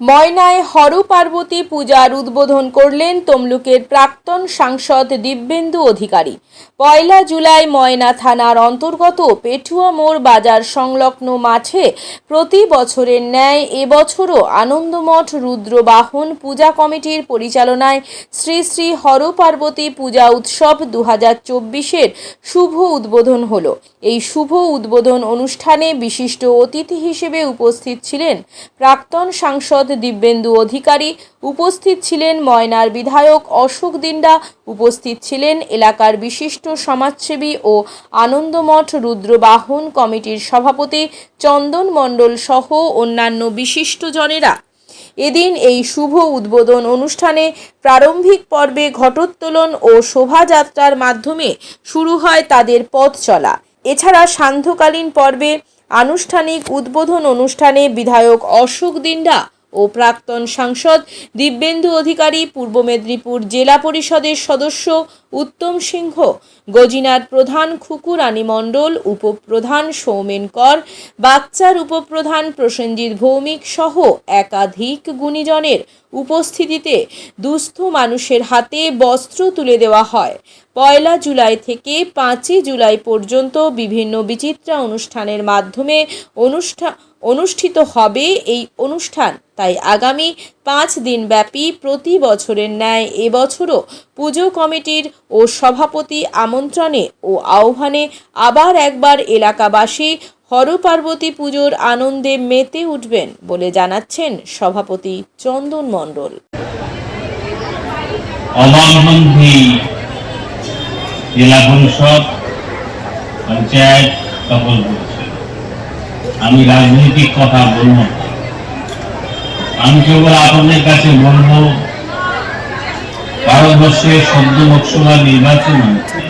ময়নায় হর পার্বতী পূজার উদ্বোধন করলেন তমলুকের প্রাক্তন সাংসদ দিব্যেন্দু অধিকারী। পয়লা জুলাই ময়না থানার অন্তর্গত পেটুয়া মোড় বাজার সংলগ্ন মাঠে প্রতি বছরের ন্যায় এবছরও আনন্দমঠ রুদ্রবাহন পূজা কমিটির পরিচালনায় শ্রী শ্রী হর পার্বতী পূজা উৎসব দু হাজার চব্বিশের শুভ উদ্বোধন হল। এই শুভ উদ্বোধন অনুষ্ঠানে বিশিষ্ট অতিথি হিসেবে উপস্থিত ছিলেন প্রাক্তন সাংসদ দিব্যেন্দু অধিকারী উপস্থিত ছিলেন ময়নার বিধায়ক অশোক দিন্ডা উপস্থিত ছিলেন এলাকার বিশিষ্ট সমাজসেবী ও আনন্দমঠ রুদ্রবাহন কমিটির সভাপতি চন্দন মণ্ডল সহ অন্যান্য বিশিষ্টজনেরা এদিন এই শুভ উদ্বোধন অনুষ্ঠানে প্রারম্ভিক পর্বে ঘটোত্তোলন ও শোভাযাত্রার মাধ্যমে শুরু হয় তাদের পথ চলা। এছাড়া সান্ধ্যকালীন পর্বে আনুষ্ঠানিক উদ্বোধন অনুষ্ঠানে বিধায়ক অশোক দিন্ডা ও প্রাক্তন সাংসদ দিব্যেন্দু অধিকারী, পূর্ব মেদিনীপুর জেলা পরিষদের সদস্য উত্তম সিংহ, গজিনার প্রধান খুকুরানী মণ্ডল, উপপ্রধান সৌমেন কর বাচ্চার উপপ্রধান প্রসেনজিৎ ভৌমিক সহ একাধিক গুণীজনের উপস্থিতিতে দুস্থ মানুষের হাতে বস্ত্র তুলে দেওয়া হয়। পয়লা জুলাই থেকে পাঁচই জুলাই পর্যন্ত বিভিন্ন বিচিত্রা অনুষ্ঠানের মাধ্যমে অনুষ্ঠান অনুষ্ঠিত হবে এই অনুষ্ঠান। তাই আগামী পাঁচ দিন ব্যাপী প্রতি বছরের ন্যায় এবছরও পুজো কমিটির ও সভাপতি আমন্ত্রণে ও আহ্বানে আবার একবার এলাকাবাসী হরপার্বতী পুজোর আনন্দে মেতে উঠবেন বলে জানাচ্ছেন সভাপতি চন্দন মণ্ডল। জেলা পরিষদ পঞ্চায়েত সকল করছে আমি রাজনৈতিক কথা বলব। আমি কেবল আপনাদের কাছে বলব, ভারতবর্ষে সদ্য লোকসভা নির্বাচন হচ্ছে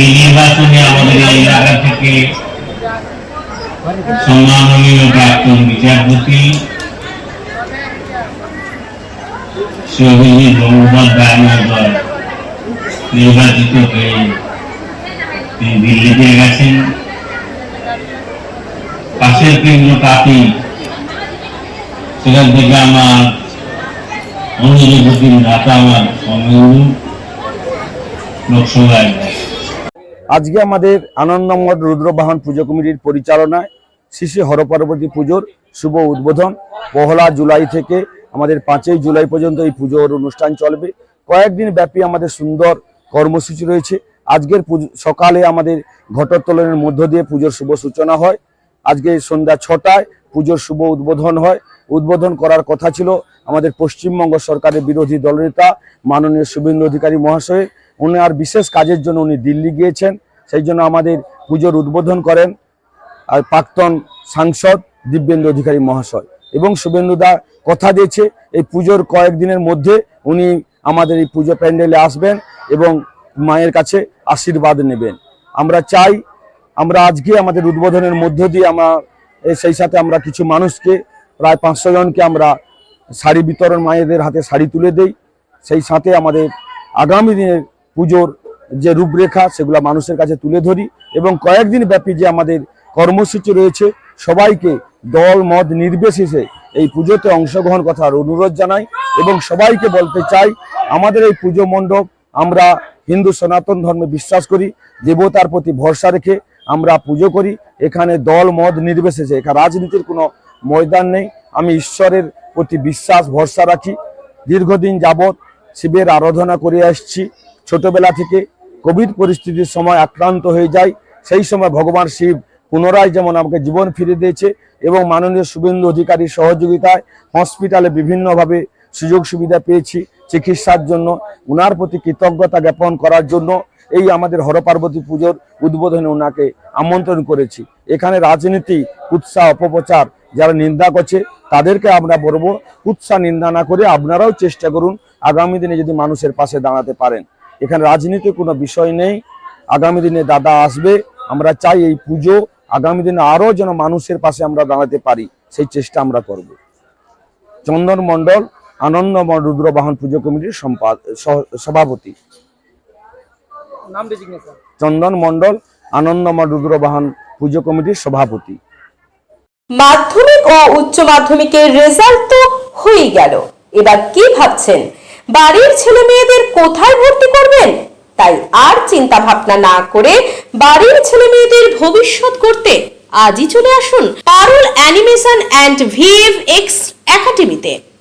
এই নির্বাচনে আমাদের এই এলাকা থেকে সম্মাননীয় প্রাক্তন বিচারপতি শ্রী অভিজিৎ গঙ্গোপাধ্যায় মহোদয় নির্বাচিত হয়ে তিনি দিল্লিতে গেছেন। পাশের কেন্দ্র কাপি সেখান থেকে আমার অনুযোগী দাতা আমার সঙ্গে লোকসভায় আজকে আমাদের আনন্দমঠ রুদ্রবাহন পুজো কমিটির পরিচালনায় শিশু হরপার্বতী পুজোর শুভ উদ্বোধন। পহলা জুলাই থেকে আমাদের পাঁচই জুলাই পর্যন্ত এই পুজোর অনুষ্ঠান চলবে। কয়েকদিন ব্যাপী আমাদের সুন্দর কর্মসূচি রয়েছে। আজকের সকালে আমাদের ঘটোত্তোলনের মধ্য দিয়ে পুজোর শুভ সূচনা হয়। আজকে সন্ধ্যা ছটায় পুজোর শুভ উদ্বোধন হয়। উদ্বোধন করার কথা ছিল আমাদের পশ্চিমবঙ্গ সরকারের বিরোধী দলনেতা মাননীয় শুভেন্দু অধিকারী মহাশয়। উনি আর বিশেষ কাজের জন্য উনি দিল্লি গিয়েছেন। সেই জন্য আমাদের পুজোর উদ্বোধন করেন আর প্রাক্তন সাংসদ দিব্যেন্দু অধিকারী মহাশয়। এবং শুভেন্দুদা কথা দিয়েছে, এই পুজোর কয়েকদিনের মধ্যে উনি আমাদের এই পুজো প্যান্ডেলে আসবেন। এবং মায়ের কাছে আশীর্বাদ নেবেন। আমরা চাই, আমরা আজকে আমাদের উদ্বোধনের মধ্য দিয়ে আমরা সেই সাথে আমরা কিছু মানুষকে, প্রায় পাঁচশো জনকে আমরা শাড়ি বিতরণ, মায়েদের হাতে শাড়ি তুলে দেই। সেই সাথে আমাদের আগামী দিনের পুজোর যে রূপরেখা, সেগুলো মানুষের কাছে তুলে ধরি এবং কয়েকদিন ব্যাপী যে আমাদের কর্মসূচি রয়েছে, সবাইকে দল, মত নির্বিশেষে এই পুজোতে অংশগ্রহণ করার অনুরোধ জানাই এবং সবাইকে বলতে চাই, আমাদের এই পুজো মণ্ডপ আমরা হিন্দু সনাতন ধর্মে বিশ্বাস করি, দেবতার প্রতি ভরসা রেখে আমরা পুজো করি। এখানে দল মদ নির্বিশেষে, এখানে রাজনীতির কোনো ময়দান নেই। আমি ঈশ্বরের প্রতি বিশ্বাস, ভরসা রাখি। দীর্ঘদিন যাবৎ শিবের আরাধনা করে আসছি। ছোটবেলা থেকে কোভিড পরিস্থিতির সময় আক্রান্ত হয়ে যায় সেই সময় ভগবান শিব পুনরায় যেমন আমাকে জীবন ফিরে দিয়েছে এবং মাননীয় শুভেন্দু অধিকারীর সহযোগিতায় হসপিটালে বিভিন্নভাবে সুযোগ সুবিধা পেয়েছি চিকিৎসার জন্য, উনার প্রতি কৃতজ্ঞতা জ্ঞাপন করার জন্য এই আমাদের হরপার্বতী পুজোর উদ্বোধনে ওনাকে আমন্ত্রণ করেছি। এখানে রাজনীতি উৎসাহ অপপ্রচার যারা নিন্দা করছে, তাদেরকে আমরা বলব উৎসাহ নিন্দা না করে আপনারাও চেষ্টা করুন, আগামী দিনে যদি মানুষের পাশে দাঁড়াতে পারেন। এখানে রাজনীতির কোনো বিষয় নেই। আগামী দিনে দাদা আসবে, আমরা চাই এই পুজো, আগামী দিনে আরও যেন মানুষের পাশে আমরা দাঁড়াতে পারি, সেই চেষ্টা আমরা করব। চন্দন মণ্ডল আনন্দময় রুদ্রবাহন পুজো কমিটির সভাপতি। চন্দন মণ্ডল আনন্দময় রুদ্রবাহন পুজো কমিটির সভাপতি। মাধ্যমিক ও উচ্চ মাধ্যমিকের রেজাল্ট তো হয়ে গেল। এবার কি ভাবছেন? বাড়ির ছেলে মেয়েদের কোথায় ভর্তি করবেন? তাই আর চিন্তা ভাবনা না করে বাড়ির ছেলে মেয়েদের ভবিষ্যৎ করতে আজই চলে আসুন Parul animation and VFX একাডেমিতে।